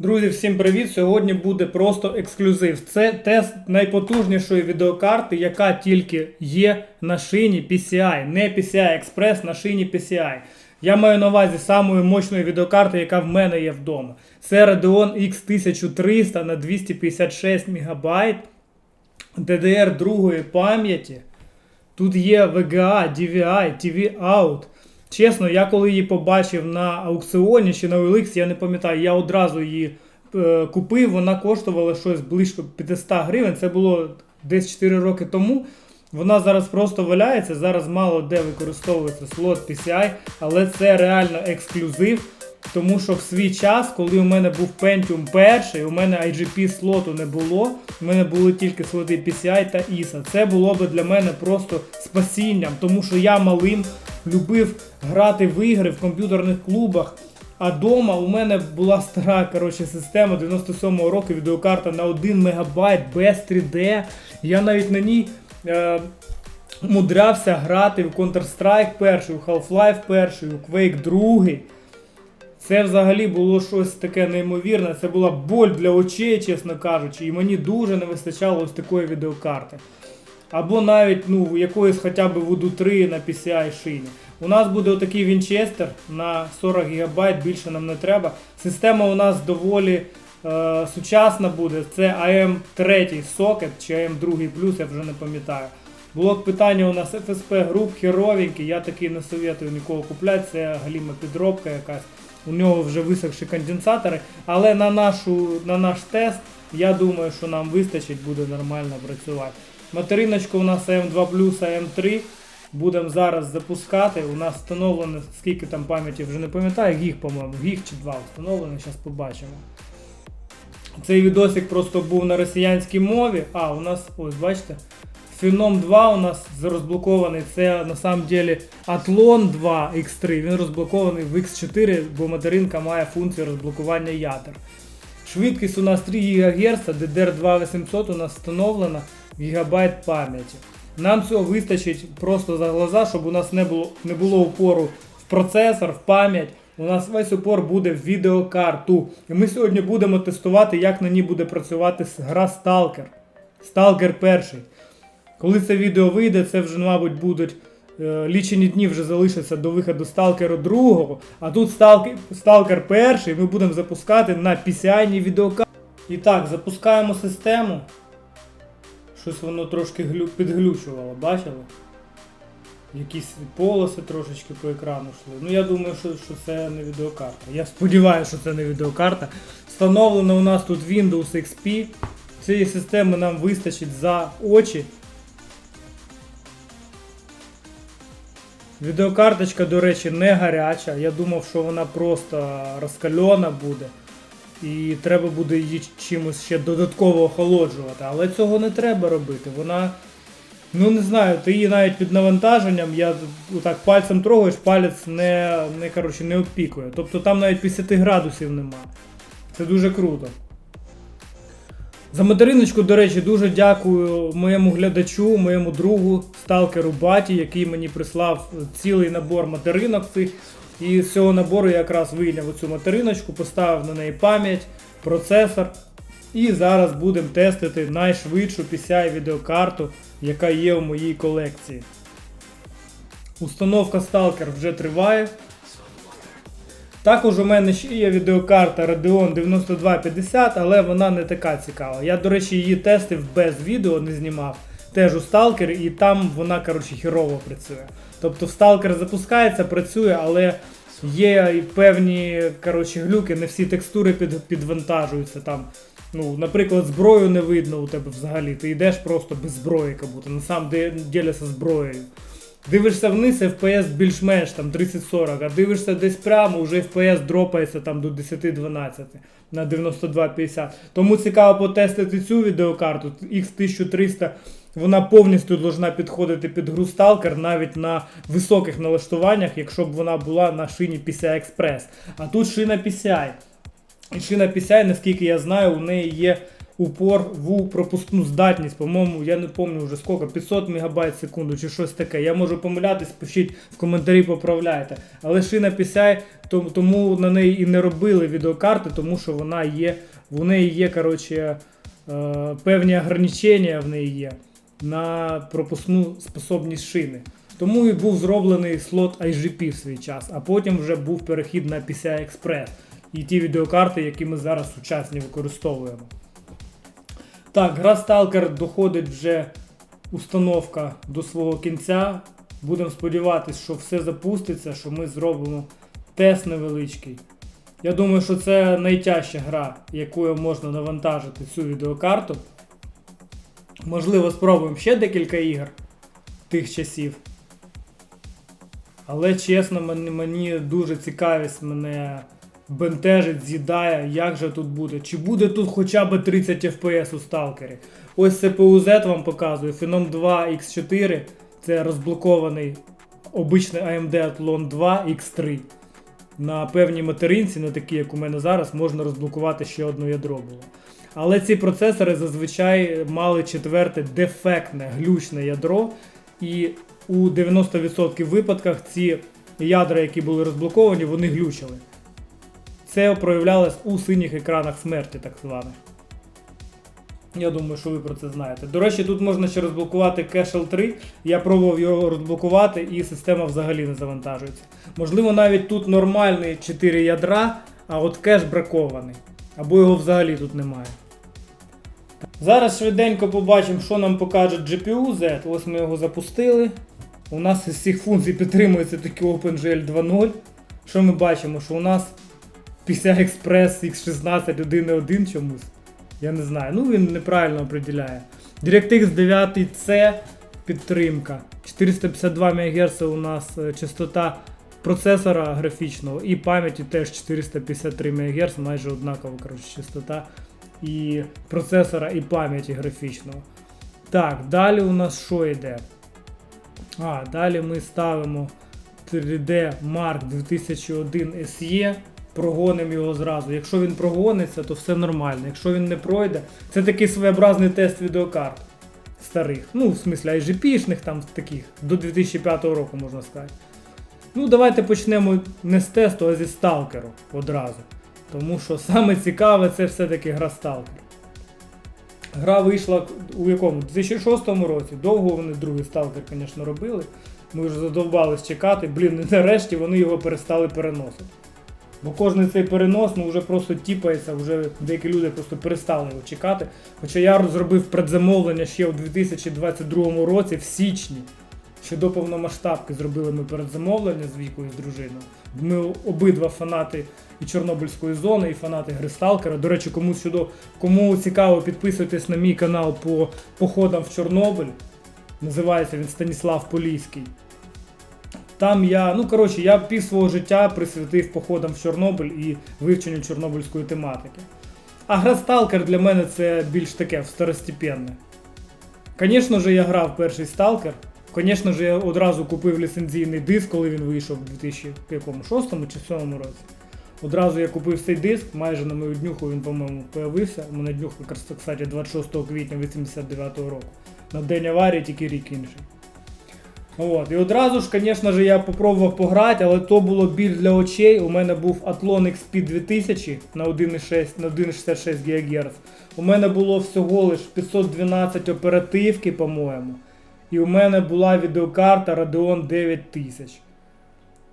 Друзі, всім привіт! Сьогодні буде просто ексклюзив. Це тест найпотужнішої відеокарти, яка тільки є на шині PCI. Не PCI Express, на шині PCI. Я маю на увазі самої мощної відеокарти, яка в мене є вдома. Це Radeon X1300 на 256 МБ DDR другої пам'яті. Тут є VGA, DVI, TV Out. Чесно, я коли її побачив на аукціоні чи на OLX, я не пам'ятаю, я одразу її е, купив, вона коштувала щось близько 500 гривень. Це було десь 4 роки тому. Вона зараз просто валяється, зараз мало де використовується слот PCI, але це реально ексклюзив. Тому що в свій час, коли у мене був Pentium 1, у мене IGP слоту не було, у мене були тільки слоти PCI та ISA. Це було би для мене просто спасінням, тому що я малим любив грати в ігри в комп'ютерних клубах. А дома у мене була стара коротше, система 97-го року, відеокарта на 1 МБ без 3D. Я навіть на ній е, мудрявся грати в Counter-Strike перший, у Half-Life перший, у Quake 2. Це взагалі було щось таке неймовірне. Це була боль для очей, чесно кажучи, і мені дуже не вистачало ось такої відеокарти. Або навіть ну, якоїсь хоча б Voodoo 3 на PCI шині. У нас буде отакий Вінчестер на 40 ГБ, більше нам не треба. Система у нас доволі е, сучасна буде. Це AM3 сокет чи AM2 я вже не пам'ятаю. Блок питання у нас FSP груп, херовенький, я такий не советую нікого купляти, це галіма підробка якась. У нього вже висохші конденсатори, але на, нашу, на наш тест, я думаю, що нам вистачить, буде нормально працювати. Материночка у нас AM2 AM3. Будемо зараз запускати. У нас встановлено, скільки там пам'яті вже не пам'ятаю, гіг, по-моєму, гіг чи 2 встановлено, зараз побачимо. Цей відосик просто був на росіянській мові. А, у нас, ось бачите, Phenom 2 у нас розблокований. Це на самом деле Athlon 2 X3. Він розблокований в X4, бо материнка має функцію розблокування ядер. Швидкість у нас 3 ГГц, DDR2 800 у нас встановлена, гігабайт пам'яті. Нам цього вистачить просто за глаза, щоб у нас не було, не було упору в процесор, в пам'ять. У нас весь упор буде в відеокарту. І ми сьогодні будемо тестувати, як на ній буде працювати гра Stalker. Stalker 1. Коли це відео вийде, це вже, мабуть, будуть лічені дні вже залишаться до виходу Stalker 2, а тут Stalker, Stalker 1 ми будемо запускати на PCI відеокарті. І так, запускаємо систему. Щось воно трошки глю... підглючувало, бачили? Якісь полоси трошечки по екрану йшли. Ну я думаю, що, що це не відеокарта. Я сподіваюся, що це не відеокарта. Встановлено у нас тут Windows XP. Цієї системи нам вистачить за очі. Відеокарточка, до речі, не гаряча. Я думав, що вона просто розкальона буде. І треба буде її чимось ще додатково охолоджувати. Але цього не треба робити. Вона. Ну не знаю, ти її навіть під навантаженням, я отак пальцем трогаєш, палець не, не, коротше, не обпікує. Тобто там навіть 50 градусів нема. Це дуже круто. За материночку, до речі, дуже дякую моєму глядачу, моєму другу, сталкеру Баті, який мені прислав цілий набор материнок цих. І з цього набору я якраз вийняв оцю материночку, поставив на неї пам'ять, процесор. І зараз будемо тестити найшвидшу PCI відеокарту, яка є у моїй колекції. Установка Stalker вже триває. Також у мене ще є відеокарта Radeon 9250, але вона не така цікава. Я, до речі, її тестив без відео, не знімав. Теж у Stalker, і там вона, коротше, хірово працює. Тобто Stalker запускається, працює, але є і певні коротше, глюки, не всі текстури під, підвантажуються там. Ну, наприклад, зброю не видно у тебе взагалі. Ти йдеш просто без зброї, як будто, на самом деле зі зброєю. Дивишся вниз, FPS більш-менш там 30-40, а дивишся десь прямо, вже FPS дропається там до 10-12 на 92-50. Тому цікаво потестити цю відеокарту. X1300 вона повністю должна підходити під гру Stalker навіть на високих налаштуваннях, якщо б вона була на шині PCI Express. А тут шина PCI. І шина PCI, наскільки я знаю, у неї є упор в пропускну здатність, по-моєму, я не пам'ятаю вже скільки, 500 МБ в секунду чи щось таке. Я можу помилятись, пишіть в коментарі, поправляйте. Але шина PCI, тому на неї і не робили відеокарти, тому що вона є, в неї є, коротше, е, певні ограничення в неї є на пропускну способність шини. Тому і був зроблений слот IGP в свій час, а потім вже був перехід на PCI Express і ті відеокарти, які ми зараз сучасні використовуємо. Так, гра Stalker доходить вже установка до свого кінця. Будемо сподіватися, що все запуститься, що ми зробимо тест невеличкий. Я думаю, що це найтяжча гра, якою можна навантажити цю відеокарту. Можливо, спробуємо ще декілька ігор тих часів. Але чесно, мені дуже цікавість мене бентежить, з'їдає, як же тут буде. Чи буде тут хоча б 30 FPS у сталкері? Ось CPU Z вам показую. Phenom 2 X4 це розблокований обичний AMD Athlon 2 X3. На певній материнці, не такі, як у мене зараз, можна розблокувати ще одне ядро було. Але ці процесори зазвичай мали четверте дефектне глючне ядро, і у 90% випадках ці ядра, які були розблоковані, вони глючили. Це проявлялось у синіх екранах смерті, так званих. Я думаю, що ви про це знаєте. До речі, тут можна ще розблокувати Cache L3. Я пробував його розблокувати, і система взагалі не завантажується. Можливо, навіть тут нормальні 4 ядра, а от кеш бракований. Або його взагалі тут немає. Зараз швиденько побачимо, що нам покаже GPU Z. Ось ми його запустили. У нас із всіх функцій підтримується такий OpenGL 2.0. Що ми бачимо? Що у нас PCI Express X16 1.1 чомусь. Я не знаю. Ну він неправильно определяє. DirectX 9C підтримка. 452 МГц у нас е, частота процесора графічного і пам'яті теж 453 МГц, майже однакова коротше, частота і процесора, і пам'яті графічного. Так, далі у нас що йде? А, далі ми ставимо 3D Mark 2001 SE, прогонимо його зразу. Якщо він прогониться, то все нормально. Якщо він не пройде, це такий своєобразний тест відеокарт старих. Ну, в смислі IGP-шних там таких, до 2005 року можна сказати. Ну, давайте почнемо не з тесту, а зі сталкеру одразу. Тому що саме цікаве це все-таки гра сталкер. Гра вийшла у якому? 2006 році. Довго вони другий сталкер, звісно, робили. Ми вже задовбались чекати. Блін, нарешті вони його перестали переносити. Бо кожен цей перенос ну, вже просто тіпається, вже деякі люди просто перестали його чекати. Хоча я зробив предзамовлення ще у 2022 році, в січні. Ще до повномасштабки зробили ми передзамовлення з вікою з дружиною. Ми обидва фанати і Чорнобильської зони, і фанати гри Сталкера. До речі, кому сюди, кому цікаво, підписуйтесь на мій канал по походам в Чорнобиль. Називається він Станіслав Поліський. Там я, ну коротше, я пів свого життя присвятив походам в Чорнобиль і вивченню чорнобильської тематики. А гра Сталкер для мене це більш таке второстепенне. Звісно ж, я грав перший Сталкер. Звісно ж, я одразу купив ліцензійний диск, коли він вийшов у 2006 чи 2007 році. Одразу я купив цей диск, майже на мою днюху він, по-моєму, появився. У мене днюха, кстати, 26 квітня 89 року. На день аварії тільки рік інший. От. І одразу ж, звісно ж, я попробував пограти, але то було біль для очей. У мене був Athlon XP 2000 на 1,6 на 1,66 ГГц. У мене було всього лиш 512 оперативки, по-моєму. І у мене була відеокарта Radeon 9000.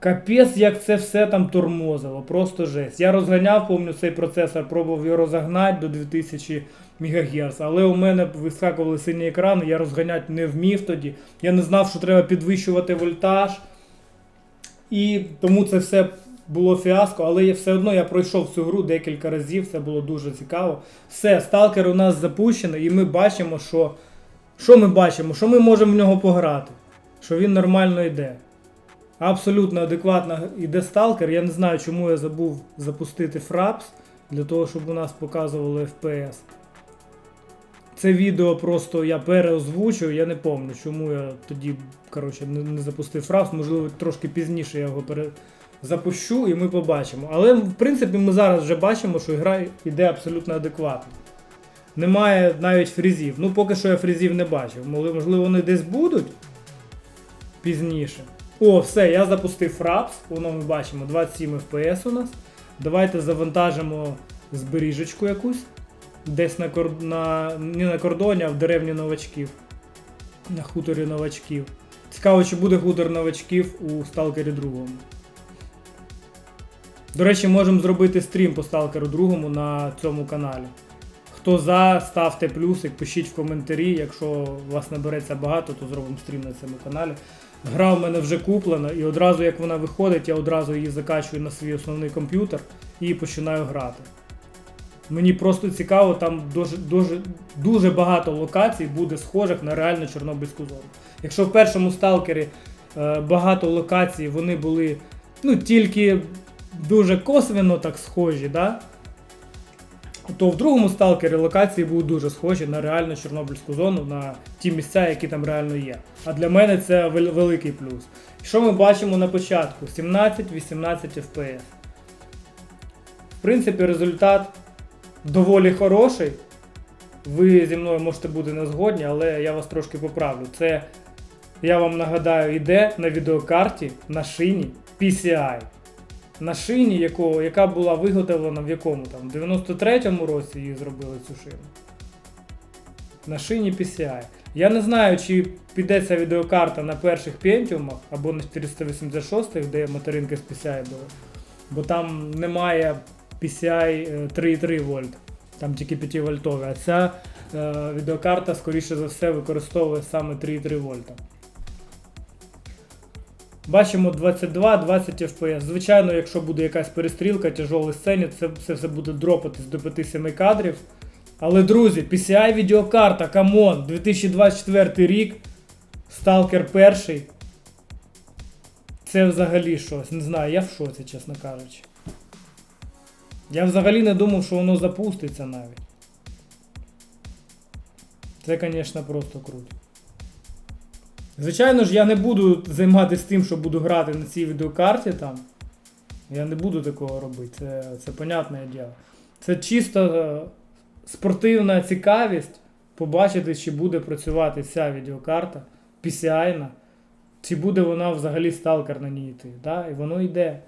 Капець, як це все там тормозило, просто жесть. Я розганяв, помню, цей процесор, пробував його розогнати до 2000 МГц, але у мене вискакували сині екрани, я розганяти не вмів тоді. Я не знав, що треба підвищувати вольтаж. І тому це все було фіаско, але все одно я пройшов цю гру декілька разів, це було дуже цікаво. Все, сталкер у нас запущений, і ми бачимо, що. Що ми бачимо? Що ми можемо в нього пограти? Що він нормально йде. Абсолютно адекватно йде сталкер. Я не знаю, чому я забув запустити Fraps для того, щоб у нас показували FPS. Це відео просто я переозвучую, я не пам'ятаю, чому я тоді коротше, не, запустив Fraps. Можливо, трошки пізніше я його пере... запущу і ми побачимо. Але в принципі ми зараз вже бачимо, що гра йде абсолютно адекватно. Немає навіть фрізів. Ну, поки що я фрізів не бачив. Можливо, вони десь будуть пізніше. О, все, я запустив фрапс. Воно ми бачимо 27 FPS у нас. Давайте завантажимо зберіжечку якусь. Десь на, кор... на... не на кордоні, а в деревні новачків. На хуторі новачків. Цікаво, чи буде хутор новачків у Сталкері 2. До речі, можемо зробити стрім по Сталкеру 2 на цьому каналі. Хто за, ставте плюсик, пишіть в коментарі. Якщо у вас набереться багато, то зробимо стрім на цьому каналі. Гра в мене вже куплена, і одразу як вона виходить, я одразу її закачую на свій основний комп'ютер і починаю грати. Мені просто цікаво, там дуже, дуже, дуже багато локацій буде схожих на реальну Чорнобильську зону. Якщо в першому сталкері е, багато локацій вони були ну, тільки дуже косвенно так схожі, да? То в другому сталкері локації будуть дуже схожі на реальну Чорнобильську зону, на ті місця, які там реально є. А для мене це великий плюс. Що ми бачимо на початку? 17-18 FPS. В принципі, результат доволі хороший. Ви зі мною можете бути не згодні, але я вас трошки поправлю. Це, я вам нагадаю, йде на відеокарті на шині PCI. На шині, якого, яка була виготовлена в якому там? В 93-му році її зробили цю шину. На шині PCI. Я не знаю, чи піде ця відеокарта на перших пентіумах або на 486-х, де материнки з PCI були. Бо там немає PCI е, 3,3 вольт, там тільки 5 вольтові, а ця е, відеокарта, скоріше за все, використовує саме 3,3 вольта. Бачимо 22-20 FPS. Звичайно, якщо буде якась перестрілка, тяжолий сцені, це, це все буде дропатись до 5-7 кадрів. Але, друзі, PCI відеокарта, камон, 2024 рік, Stalker 1. Це взагалі щось. Не знаю, я в шоці, чесно кажучи. Я взагалі не думав, що воно запуститься навіть. Це, звісно, просто круто. Звичайно ж, я не буду займатися тим, що буду грати на цій відеокарті там. Я не буду такого робити, це, це понятне діло. Це чисто е, спортивна цікавість побачити, чи буде працювати ця відеокарта PCI, чи буде вона взагалі сталкер на ній йти. Да? І воно йде.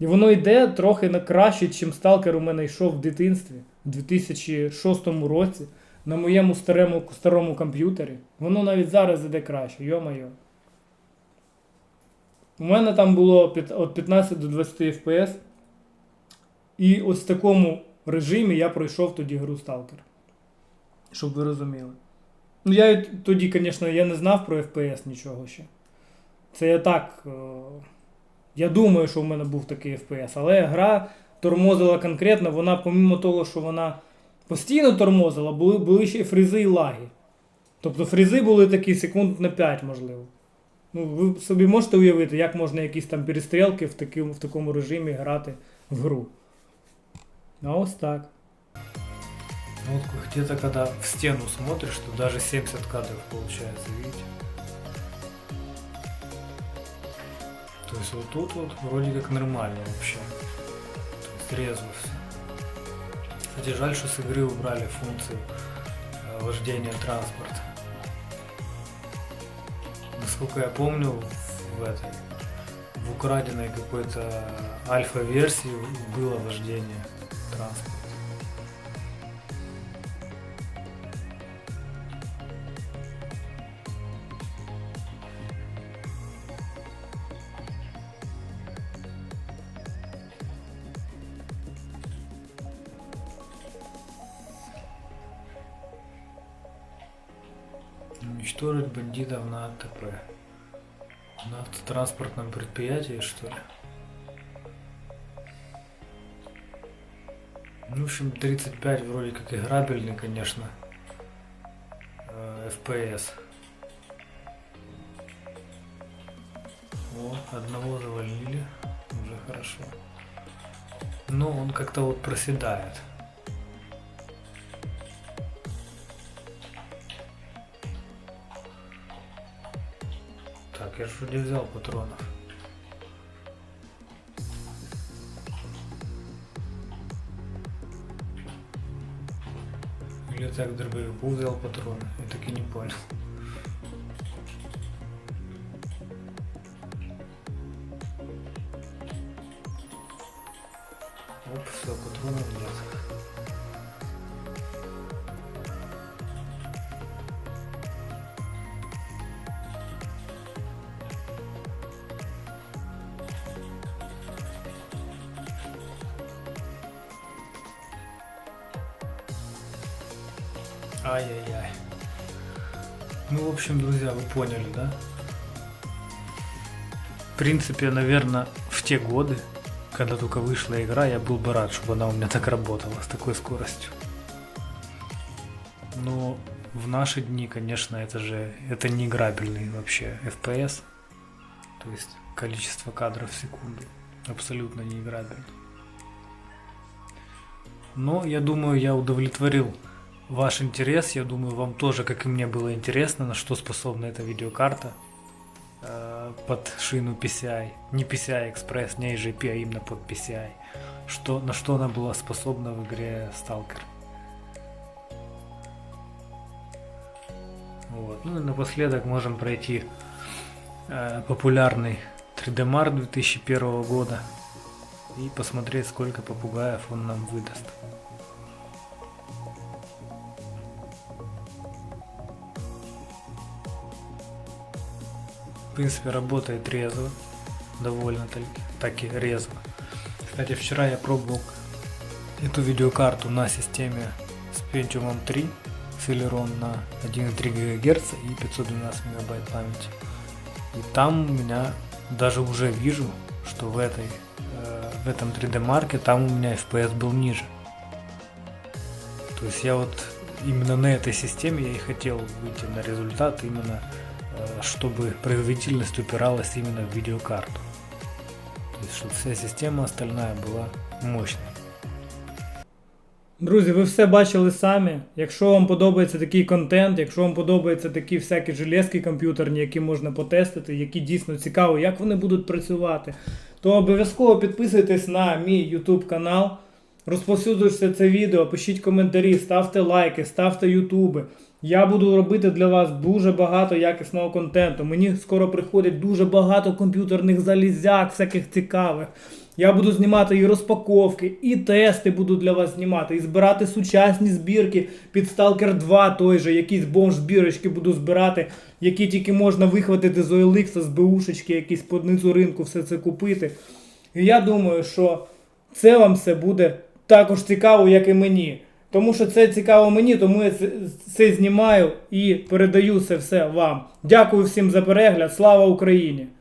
І воно йде трохи на краще, чим сталкер у мене йшов в дитинстві у 2006 році на моєму старому, старому комп'ютері. Воно навіть зараз іде краще, йо-моє. У мене там було від 15 до 20 FPS. І ось в такому режимі я пройшов тоді гру Stalker. Щоб ви розуміли. Ну, я тоді, звісно, я не знав про FPS нічого ще. Це я так. е, Я думаю, що в мене був такий FPS, але гра тормозила конкретно, вона, помімо того, що вона постійно тормозила, були, були ще й фрізи і лаги. Тобто фрізи були такі секунд на 5, можливо. Ну, ви собі можете уявити, як можна якісь там перестрілки в, такому, в такому режимі грати в гру. А ось так. Ну, где-то когда в стену смотришь, то даже 70 кадров получается, видите? То есть вот тут вот вроде как нормально вообще. То есть резво все. Кстати, жаль, что с игры убрали функцию э, вождения транспорта. Насколько я помню, в этой в украденной какой-то альфа-версии было вождение транспорта. Уничтожить бандитов на АТП. На автотранспортном предприятии, что ли? Ну, в общем, 35 вроде как играбельный, конечно. э, FPS. О, одного завалили. Уже хорошо. Но он как-то вот проседает. Так, я же вроде взял патронов. Или так дробовику взял патроны? Я так и не понял. Ай-яй-яй. Ну, в общем, друзья, вы поняли, да? В принципе, наверное, в те годы, когда только вышла игра, я был бы рад, чтобы она у меня так работала, с такой скоростью. Но в наши дни, конечно, это же это не играбельный вообще FPS. То есть количество кадров в секунду. Абсолютно не играбельно. Но я думаю, я удовлетворил ваш интерес. Я думаю, вам тоже, как и мне, было интересно, на что способна эта видеокарта э, под шину PCI. Не PCI Express, не IGP, а именно под PCI. Что, на что она была способна в игре Stalker. Вот. Ну и напоследок можем пройти э, популярный 3D Mark 2001 года и посмотреть, сколько попугаев он нам выдаст. В принципе, работает резво, довольно-таки таки резво. Кстати, вчера я пробовал эту видеокарту на системе с Pentium 3 Celeron на 1,3 ГГц и 512 МБ памяти. И там у меня даже уже вижу, что в этой э, в этом 3D марке там у меня FPS был ниже. То есть я вот именно на этой системе я и хотел выйти на результат именно чтобы производительность упиралась именно в видеокарту. То есть чтобы вся система остальная была мощной. Друзі, ви все бачили самі. Якщо вам подобається такий контент, якщо вам подобаються такі всякі железки комп'ютерні, які можна потестити, які дійсно цікаво, як вони будуть працювати, то обов'язково підписуйтесь на мій YouTube канал, розповсюджуйте це відео, пишіть коментарі, ставте лайки, ставте ютуби. Я буду робити для вас дуже багато якісного контенту. Мені скоро приходить дуже багато комп'ютерних залізяк, всяких цікавих. Я буду знімати і розпаковки, і тести буду для вас знімати, і збирати сучасні збірки під Stalker 2 той же, якісь бомж збірочки буду збирати, які тільки можна вихватити з OLX, з БУшечки, якісь по низу ринку все це купити. І я думаю, що це вам все буде також цікаво, як і мені. Тому що це цікаво мені, тому я це, знімаю і передаю це все вам. Дякую всім за перегляд. Слава Україні!